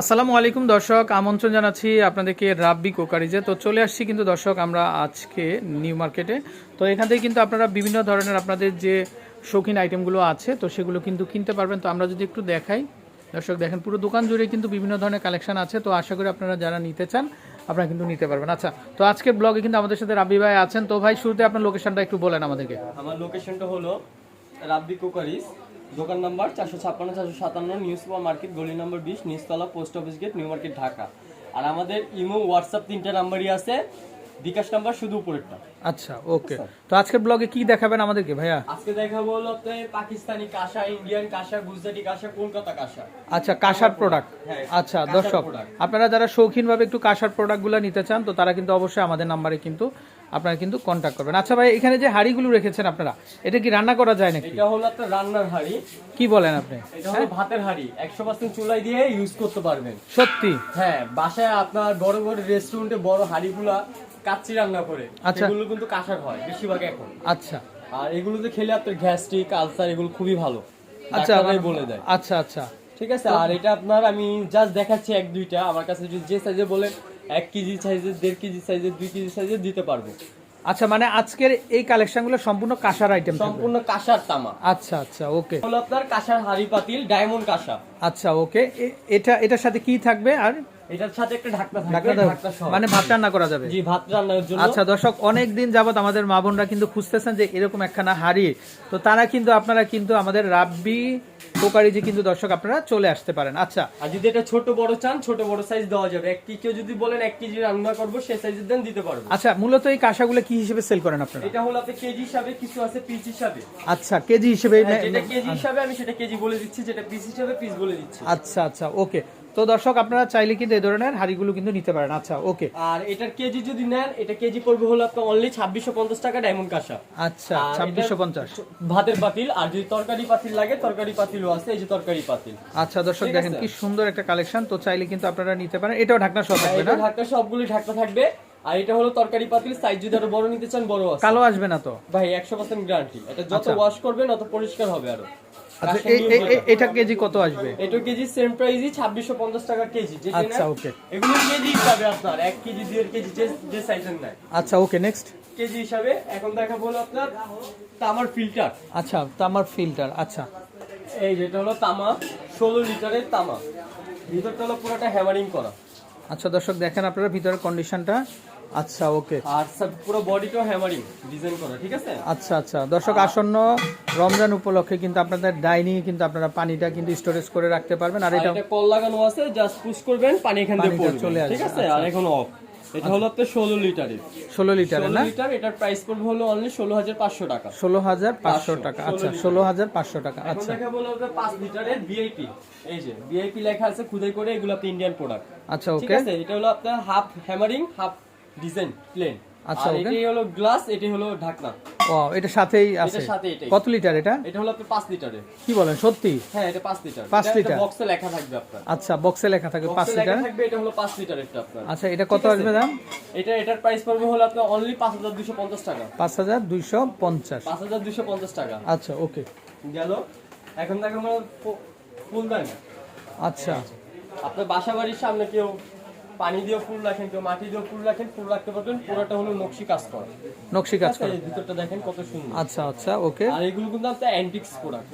আসসালামু আলাইকুম দর্শক, আমন্ত্রণ জানাচ্ছি আপনাদেরকে রাব্বি কোকারিজে। তো চলে আসছি কিন্তু দর্শক, আমরা আজকে নিউ মার্কেটে। তো এখান থেকে কিন্তু আপনারা বিভিন্ন ধরনের আপনাদের যে শৌখিন আইটেমগুলো আছে, তো সেগুলো কিন্তু কিনতে পারবেন। তো আমরা যদি একটু দেখাই, দর্শক দেখেন, পুরো দোকান জুড়ে কিন্তু বিভিন্ন ধরনের কালেকশন আছে। তো আশা করি আপনারা যারা নিতে চান, আপনারা কিন্তু নিতে পারবেন। আচ্ছা তো আজকের ব্লগে কিন্তু আমাদের সাথে রাব্বি ভাই আছেন। তো ভাই, শুরুতে আপনার লোকেশনটা একটু বলেন আমাদেরকে। আমার লোকেশনটা হলো রাব্বি কুকারিস দোকান নাম্বার চারশো ছাপ্পান্ন চারশো সাতান্ন নিউ সুপার মার্কেট গলি নাম্বার বিশ নিচতলা post office gate new market Dhaka. আর আমাদের ইমো হোয়াটসঅ্যাপ তিনটা নাম্বারই আছে। বিকাশ নাম্বার শুধু উপরেরটা। আচ্ছা ওকে। তো আজকের ব্লগে কি দেখাবেন আমাদেরকে ভাইয়া? আজকে দেখাবো হলো আপনার পাকিস্তানি কাঁসা ইন্ডিয়ান কাঁসা গুজরাটি কাঁসা কলকাতা কাঁসা। আচ্ছা কাঁসার প্রোডাক্ট হ্যাঁ, আচ্ছা দর্শক আপনারা যারা শৌখিনভাবে একটু কাঁসার প্রোডাক্টগুলো নিতে চান তো তারা কিন্তু অবশ্যই আমাদের নাম্বারে কিন্তু আপনারা কিন্তু কন্ট্যাক্ট করবেন। আচ্ছা ভাই এখানে যে হাড়িগুলো রেখেছেন আপনারা এটা কি রান্না করা যায় নাকি? এটা হলো আপনার রান্নার হাড়ি। কি বলেন আপনি? এটা হলো ভাতের হাড়ি। একশো পার্সেন্ট চুলাই দিয়ে ইউজ করতে পারবেন। সত্যি? হ্যাঁ বাসায় আপনার বড় বড় রেস্টুরেন্টে বড় হাড়িগুলা কাচ্চি রান্না করে আচ্ছা। সেগুলো কিন্তু কাঁসার হয় বেশিরভাগ এখন। আচ্ছা। আর এগুলোতে খেলে আপনার গ্যাস্ট্রিক আলসার এগুলো খুবই ভালো। আচ্ছা ডাক্তাররাই বলে দেয়। আচ্ছা আচ্ছা। ঠিক আছে? আর এটা আপনার আমি জাস্ট দেখাচ্ছি এক দুইটা। আমার কাছে যদি যে সাইজে বলেন এক কেজি সাইজের দেড় কেজি সাইজের দুই কেজি সাইজের দিতে পারব। আচ্ছা মানে আজকের এই কালেকশনগুলো সম্পূর্ণ কাঁসার আইটেম সম্পূর্ণ কাঁসার তামা। আচ্ছা আচ্ছা ওকে। হলো আপনার কাঁসার হাড়ি পাতিল ডায়মন্ড কাঁসা। আচ্ছা ওকে। এটা এটার সাথে কি থাকবে আর? এটার সাথে একটা ঢাকনা থাকবে ঢাকনা মানে ভাত রান্না করা যাবে। জি ভাত রান্নার জন্য। আচ্ছা দর্শক অনেক দিন যাবত আমাদের মা বোনরা কিন্তু খুঁজতেছেন যে এরকম একখানা হাড়ি। তো তারা কিন্তু আপনারা কিন্তু আমাদের রাব্বি পোকারিজি কিন্তু দর্শক আপনারা চলে আসতে পারেন। আচ্ছা। আর যদি এটা ছোট বড় চান ছোট বড় সাইজ দেওয়া যাবে। এক কেজি যদি বলেন এক কেজি রান্না করব সেই সাইজের দেন দিতে পারব। আচ্ছা মূলত এই কাঁসাগুলো কি হিসেবে সেল করেন আপনারা? এটা হলো আপনি কেজি হিসাবে কিছু আছে পিস হিসাবে। আচ্ছা কেজি হিসেবে হ্যাঁ, যেটা কেজি হিসাবে আমি সেটা কেজি বলে দিচ্ছি যেটা পিস হিসাবে পিস বলে দিচ্ছি। আচ্ছা আচ্ছা ওকে তো দর্শক আপনারা চাইলে কিন্তু এই ধরনের হাড়িগুলো কিন্তু নিতে পারেন। আচ্ছা ওকে। আর এটার কেজি যদি নেন এটা কেজি পড়বে হলো আপনার অনলি ছাব্বিশশো পঞ্চাশ টাকা ডায়মন্ড কাঁসা। আচ্ছা ছাব্বিশশো পঞ্চাশ। ভাতের পাতিল আর যদি তরকারি পাতিল লাগে তরকারি পাতিলও আছে এই যে তরকারি পাতিল। আচ্ছা দর্শক দেখেন কি সুন্দর একটা কালেকশন তো চাইলে কিন্তু আপনারা নিতে পারেন। এটাও ঢাকনা সব থাকবে এটা না? ঢাকা সবগুলি ঢাকা থাকবে। আর এটা হলো তরকারি পাতিল সাইজ যদি আরও বড় নিতে চান বড় আছে। কালো আসবে না তো? ভাই একশো পার্সেন্ট গ্যারান্টি এটা যত আচ্ছা। ওয়াশ করবেন তত পরিষ্কার হবে আরও। আচ্ছা। এটা কেজি কত আসবে? এটা কেজি সেম প্রাইসই ছাব্বিশশো পঞ্চাশ টাকা কেজি যেটা আচ্ছা, okay. এগুলো কেজি হিসাবে আপনার এক কেজি দেড় কেজি যে যে সাইজের নেয়। আচ্ছা ওকে নেক্সট কেজি হিসাবে এখন দেখা হলো আপনার তামার ফিল্টার আচ্ছা তামার ফিল্টার আচ্ছা। এই যেটা হলো তামা ষোলো লিটারের তামা। ভিতরটা হলো পুরোটা হ্যামারিং করা। আচ্ছা দর্শক দেখেন আপনারা ভিতরের কন্ডিশনটা আচ্ছা ওকে আর পুরো হ্যামারিং ডিজাইন করা ঠিক আছে? আচ্ছা আচ্ছা। দর্শক আসন্ন রমজান উপলক্ষে কিন্তু আপনাদের ডাইনিং কিন্তু আপনারা পানিটা কিন্তু স্টোরেজ করে রাখতে পারবেন। আর এটা কল লাগানো আছে জাস্ট পুশ করবেন পানি এখান থেকে পড়বে। চলে আসবে, ঠিক আছে আচ্ছা। আর এখন অফ এটা হলো আপনার ষোলো লিটারের। ষোলো লিটারের না? লিটার এটার প্রাইস পড়বে হলো অনলি ষোলো হাজার পাঁচশো টাকা। ষোলো হাজার পাঁচশো টাকা। আচ্ছা ষোলো হাজার পাঁচশো টাকা। আচ্ছা। দেখা বলো আপনার পাঁচ লিটারের ভিআইপি এই যে ভিআইপি লেখা আছে খুদাই করে এগুলো আপনি ইন্ডিয়ান প্রোডাক্ট আচ্ছা ঠিক ওকে আছে? এটা হলো আপনার half hammering half design plain আচ্ছা, এটাই হলো গ্লাস এটাই হলো ঢাকনা। ও এটা সাথেই আছে। কত লিটার এটা? এটা হলো আপনার পাঁচ লিটারের কি বলেন সত্যি? হ্যাঁ এটা পাঁচ লিটার পাঁচ লিটার? বক্সে লেখা থাকবে আপনার। আচ্ছা বক্সে লেখা থাকে পাঁচ বক্সে লেখা লিটার থাকবে এটা হলো পাঁচ লিটারেরটা আপনার। আচ্ছা এটা কত? আসবে দাম? এটা এটার প্রাইস পড়বে হলো আপনার অনলি পাঁচ হাজার দুশো পঞ্চাশ টাকা। পাঁচ হাজার দুইশো পঞ্চাশ। পাঁচ হাজার দুশো পঞ্চাশ টাকা। আচ্ছা ওকে। গেল। এখন দেখো আমার ফুলদানি আচ্ছা। আপনার বাসা বাড়ির সামনে কেউ পানি দিয়ে ফুল রাখেন কেউ মাটি দিয়ে ফুল রাখেন ফুল রাখতে পারবেন পুরোটা হলো নকশি কাজ করা। নকশি কাজ করে। ভিতরটা দেখেন কত সুন্দর। আচ্ছা আচ্ছা ওকে। আর এগুলো কিন্তু আপনার অ্যান্টিক্স প্রোডাক্ট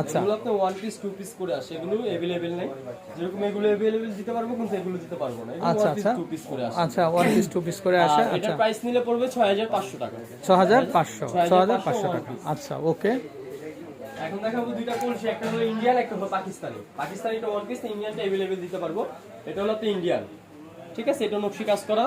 আচ্ছা। এগুলো আপনার ওয়ান পিস টু পিস করে আসে এগুলো অ্যাভেলেবেল নেই। যেরকম এগুলো অ্যাভেলেবেল দিতে পারব কিন্তু এগুলো দিতে পারব না। এগুলো আচ্ছা আচ্ছা। টু পিস করে আসে। আচ্ছা ওয়ান পিস টু পিস করে আসে আচ্ছা। এটার প্রাইস নিলে পড়বে ছয় হাজার পাঁচশো টাকা। ছ হাজার পাঁচশো ছ হাজার 6,500 পাঁচশো টাকা। আচ্ছা ওকে। এখন দেখাবো দুইটা কলসি একটা হলো ইন্ডিয়ান একটা হলো পাকিস্তানি। পাকিস্তানিটা ওয়ান পিস ইন্ডিয়ানটা অ্যাভেলেবেল দিতে পারব। এটা হলো তো ইন্ডিয়ান ঠিক আছে এটা নকশি কাজ করা।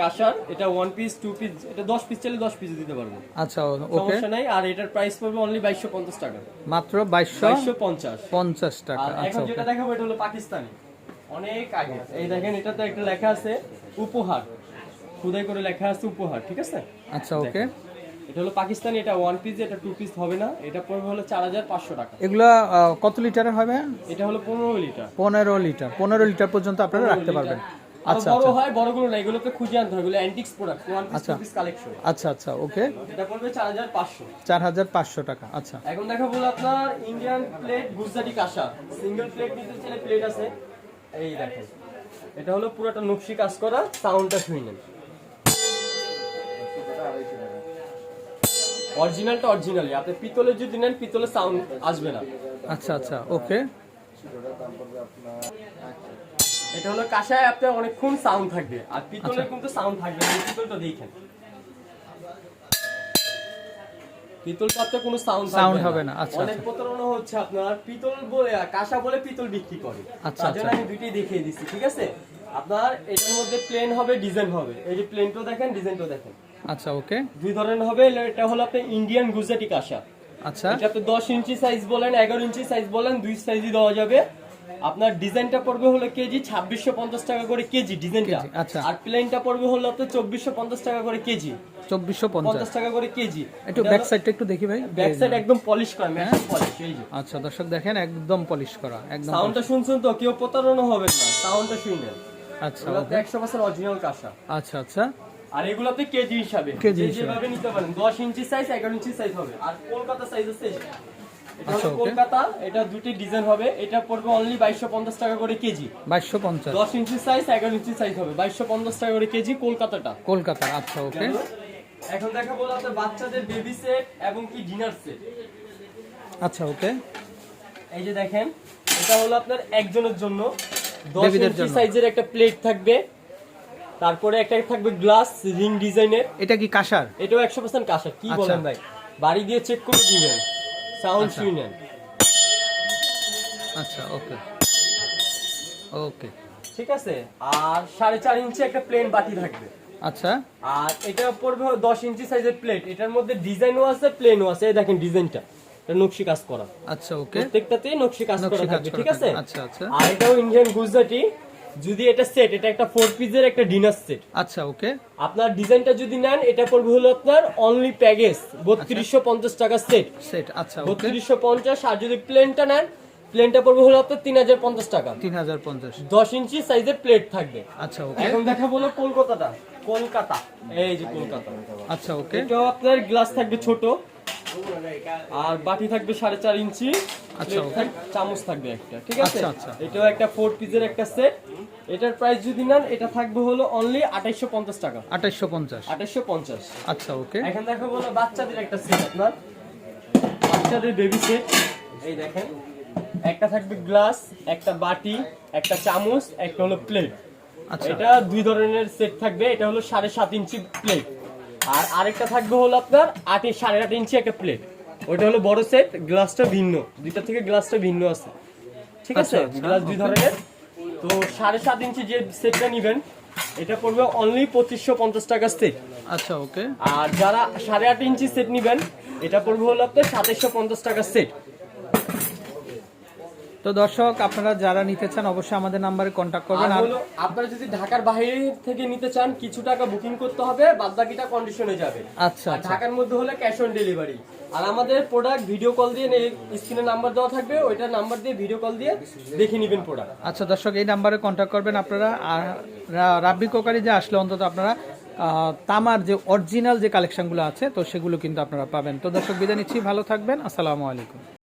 কাঁসার এটা ওয়ান পিস টু পিস এটা দশ পিস চাইলে দশ পিস দিতে পারব। আচ্ছা ওকে। সমস্যা নাই আর এটার প্রাইস পড়বে অনলি বাইশশো পঞ্চাশ টাকা। মাত্র বাইশশো বাইশশো পঞ্চাশ। পঞ্চাশ টাকা আর আচ্ছা এখন যেটা দেখাবো এটা হলো পাকিস্তানি। অনেক আগে। এই দেখেন এটাতে একটা লেখা আছে উপহার। খুদাই করে লেখা আছে উপহার ঠিক আছে? আচ্ছা ওকে। এটা হলো পাকিস্তানি এটা ওয়ান পিস এটা টু পিস হবে না। এটা পড়বে হলো চার হাজার পাঁচশো টাকা। এগুলা কত লিটারের হবে? এটা হলো পনেরো লিটার। পনেরো লিটার পনেরো লিটার পর্যন্ত আপনারা রাখতে পারবেন। আচ্ছা, বড় আচ্ছা। হয় বড়গুলো না এগুলোকে খুঁজে আনতে হয় এগুলো অ্যান্টিক্স প্রোডাক্ট ওয়ান পিস আচ্ছা। টু পিস কালেকশন আচ্ছা আচ্ছা ওকে। এটা পড়বে চার হাজার পাঁচশো। চার হাজার পাঁচশো টাকা আচ্ছা। এখন দেখা বলো আপনার ইন্ডিয়ান প্লেট গুজরাটি কাঁসা। সিঙ্গেল প্লেট নিতে চাইলে প্লেট আছে। এই দেখেন। এটা হলো পুরোটা নকশি কাজ করা সাউন্ডটা শুনে নেন। অরিজিনালটা অরিজিনালি আপনি পিতলের যদি নেন পিতলের সাউন্ড আসবে না। আচ্ছা আচ্ছা ওকে। এটা হলো কাঁসায় আপনার অনেকক্ষণ সাউন্ড থাকবে। আর পিতলের আচ্ছা। কিন্তু সাউন্ড থাকবে না পিতলটা দেখেন। পিতল পাত্রে কোনো সাউন্ড Sound হবে না, আচ্ছা, অনেক আচ্ছা। প্রতারণা হচ্ছে আপনার পিতল বলে কাঁসা বলে পিতল বিক্রি করে। আচ্ছা, তার। আমি দুইটাই দেখিয়ে দিচ্ছি ঠিক আছে? আপনার এটার মধ্যে প্লেন হবে ডিজাইন হবে। এই যে প্লেনটাও দেখেন ডিজাইনটাও দেখেন। আচ্ছা ওকে। দুই ধরনের হবে এটা হলো আপনার ইন্ডিয়ান গুজরাটি কাঁসা। আচ্ছা। এটা আপনি দশ ইঞ্চি সাইজ বলেন এগারো ইঞ্চি সাইজ বলেন দুই সাইজই দেওয়া যাবে। আপনার ডিজাইনটা পড়বে হলো কেজি ছাব্বিশশো পঞ্চাশ টাকা করে কেজি ডিজাইনটা। আচ্ছা। আর প্লেনটা পড়বে হলো আপনার চব্বিশশো পঞ্চাশ টাকা করে কেজি। চব্বিশশো পঞ্চাশ। টাকা করে কেজি। একটু ব্যাক সাইডটা একটু দেখি ভাই। ব্যাক সাইড একদম পলিশ করা ম্যাট পলিশ এই যে। আচ্ছা দর্শক দেখেন একদম পলিশ করা একদম সাউন্ডটা শুনছেন তো? কেউ প্রতারণা হবে না সাউন্ডটা শুনেন। আচ্ছা একশো পার্সেন্ট অরিজিনাল কাঁসা। আচ্ছা আচ্ছা। আর এগুলোতে কেজি হিসাবে। কেজি হিসাবে। যেভাবে নিতে পারেন দশ ইঞ্চি সাইজ এগারো ইঞ্চি সাইজ হবে। আর কলকাতা সাইজ আছে এটা। আচ্ছা, হলো কলকাতা এটা দুটি ডিজাইন হবে। এটা পড়বে অনলি বাইশশো পঞ্চাশ টাকা করে কেজি। বাইশশো পঞ্চাশ। দশ ইঞ্চি সাইজ এগারো ইঞ্চি সাইজ হবে। বাইশশো পঞ্চাশ টাকা করে কেজি কলকাতাটা। কলকাতার আচ্ছা ওকে। এখন দেখা বলো বাচ্চাদের বেবি সেট এবং কি ডিনার সেট আচ্ছা ওকে। এই যে দেখেন এটা হলো আপনার একজনের জন্য। দশ বেবিদের ইঞ্চি সাইজের একটা প্লেট থাকবে। তারপরে একটা থাকবে গ্লাস রিং ডিজাইনের এটা কি কাঁসার? এটাও একশো পার্সেন্ট কাঁসা কি আচ্ছা। বলেন ভাই? বাড়ি দিয়ে চেক করে দিবেন। সাউন্ড আচ্ছা। শুনেন আচ্ছা ওকে। ওকে। ঠিক আছে? আর সাড়ে চার ইঞ্চি একটা প্লেন বাটি থাকবে। আচ্ছা। আর এটা পড়বে দশ ইঞ্চি সাইজের প্লেট এটার মধ্যে ডিজাইনও আছে প্লেনও আছে। এই দেখেন ডিজাইনটা এটা নকশি কাজ করা। আচ্ছা ওকে। প্রত্যেকটাতেই নকশি কাজ করা থাকবে ঠিক আছে? আচ্ছা, আচ্ছা। আর এটাও ইন্ডিয়ান গুজরাটি যদি এটা সেট এটা একটা ফোর পিসের একটা ডিনার সেট আচ্ছা ওকে আপনার ডিজাইনটা যদি নেন এটা পড়বে হলো আপনার অনলি প্যাকেজ বত্রিশশো পঞ্চাশ টাকা সেট সেট আচ্ছা ওকে বত্রিশশো পঞ্চাশ আর যদি প্লেনটা নেন প্লেনটা পড়বে হলো আপনার তিন হাজার পঞ্চাশ টাকা। তিন হাজার পঞ্চাশ। দশ ইঞ্চি সাইজের প্লেট থাকবে। আচ্ছা ওকে এখন দেখা বলো কলকাতাটা কলকাতা। এই যে কলকাতা। আচ্ছা ওকে এটাও আপনার গ্লাস থাকবে ছোট আর বাটি থাকবে সাড়ে চার ইঞ্চি আচ্ছা, চামচ থাকবে একটা ঠিক আছে? আচ্ছা, আচ্ছা। এটাও একটা ফোর পিসের একটা সেট এটার প্রাইস যদি নেন এটা থাকবে হলো অনলি আঠাইশো পঞ্চাশ টাকা। আঠাইশশো পঞ্চাশ। আঠাইশো পঞ্চাশ। আচ্ছা ওকে এখন দেখা বলো বাচ্চাদের একটা সেট আপনার। বাচ্চাদের বেবি সেট এই দেখেন একটা থাকবে গ্লাস একটা বাটি একটা চামচ একটা হলো প্লেট আচ্ছা। এটা দুই ধরনের সেট থাকবে এটা হলো সাড়ে সাত ইঞ্চি প্লেট আর আরেকটা থাকবে হলো আপনার আট সাড়ে আট ইঞ্চি একটা প্লেট ওটা হলো বড় সেট গ্লাসটা ভিন্ন। দুইটা থেকে গ্লাসটা ভিন্ন আছে। ঠিক আছে? আচ্ছা, আচ্ছা, গ্লাস দুই ধরনের। তো সাড়ে সাত ইঞ্চি যে সেটটা নিবেন এটা পড়বে অনলি পঁচিশশো পঞ্চাশ টাকা সেট আচ্ছা ওকে আর যারা সাড়ে আট ইঞ্চি সেট নিবেন এটা পড়বে হলো আপনার সাতাশশো পঞ্চাশ টাকা সেট তো দর্শক আপনারা যারা নিতে চান অবশ্যই আমাদের নাম্বারে কন্ট্যাক্ট করবেন। আর আপনারা যদি ঢাকার বাইরে থেকে নিতে চান কিছু টাকা বুকিং করতে হবে বাদ বাকিটা কন্ডিশনে যাবে। আচ্ছা আচ্ছা। ঢাকার মধ্যে হলে ক্যাশ অন ডেলিভারি আর আমাদের প্রোডাক্ট ভিডিও কল দিয়ে স্ক্রিনে নাম্বার দেওয়া থাকবে ওইটা নাম্বার দিয়ে ভিডিও কল দিয়ে দেখে নেবেন প্রোডাক্ট আচ্ছা দর্শক এই নাম্বারে কন্ট্যাক্ট করবেন আপনারা। আর রাব্বি কোকারি যে আসলে অন্তত আপনারা তামার যে অরিজিনাল যে কালেকশনগুলো আছে তো সেগুলো কিন্তু আপনারা পাবেন। তো দর্শক বিদায় নিচ্ছি। ভালো থাকবেন। আসসালামু আলাইকুম।